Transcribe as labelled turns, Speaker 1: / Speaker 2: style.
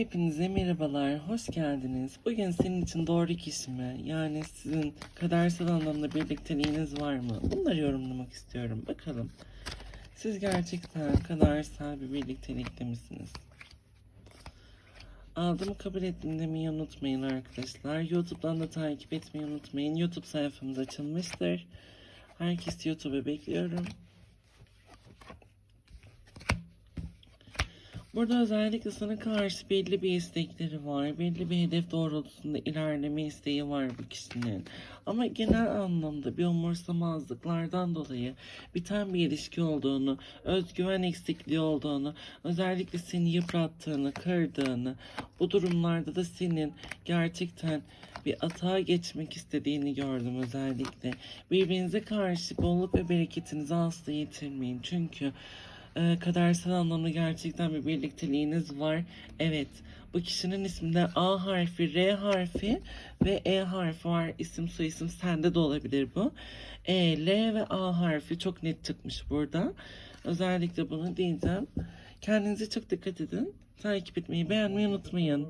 Speaker 1: Hepinize merhabalar, hoş geldiniz. Bugün senin için doğru kişi mi? Yani sizin kadersel anlamda birlikteliğiniz var mı? Bunları yorumlamak istiyorum. Bakalım. Siz gerçekten kadersel bir birliktelikte misiniz? Aldığımı kabul ettim demeyi unutmayın arkadaşlar. YouTube'dan da takip etmeyi unutmayın. YouTube sayfamız açılmıştır. Herkesi YouTube'a bekliyorum. Burada özellikle sana karşı belli bir istekleri var. Belli bir hedef doğrultusunda ilerleme isteği var bu kişinin. Ama genel anlamda bir umursamazlıklardan dolayı biten bir ilişki olduğunu, özgüven eksikliği olduğunu, özellikle seni yıprattığını, kırdığını, bu durumlarda da senin gerçekten bir atağa geçmek istediğini gördüm özellikle. Birbirinize karşı bolluk ve bereketinizi asla yitirmeyin. Çünkü e, kadersel anlamda gerçekten bir birlikteliğiniz var. Evet, bu kişinin isminde A harfi, R harfi ve E harfi var. İsim soyisim sende de olabilir bu. E, L ve A harfi çok net çıkmış burada. Özellikle bunu diyeceğim. Kendinize çok dikkat edin. Takip etmeyi, beğenmeyi unutmayın.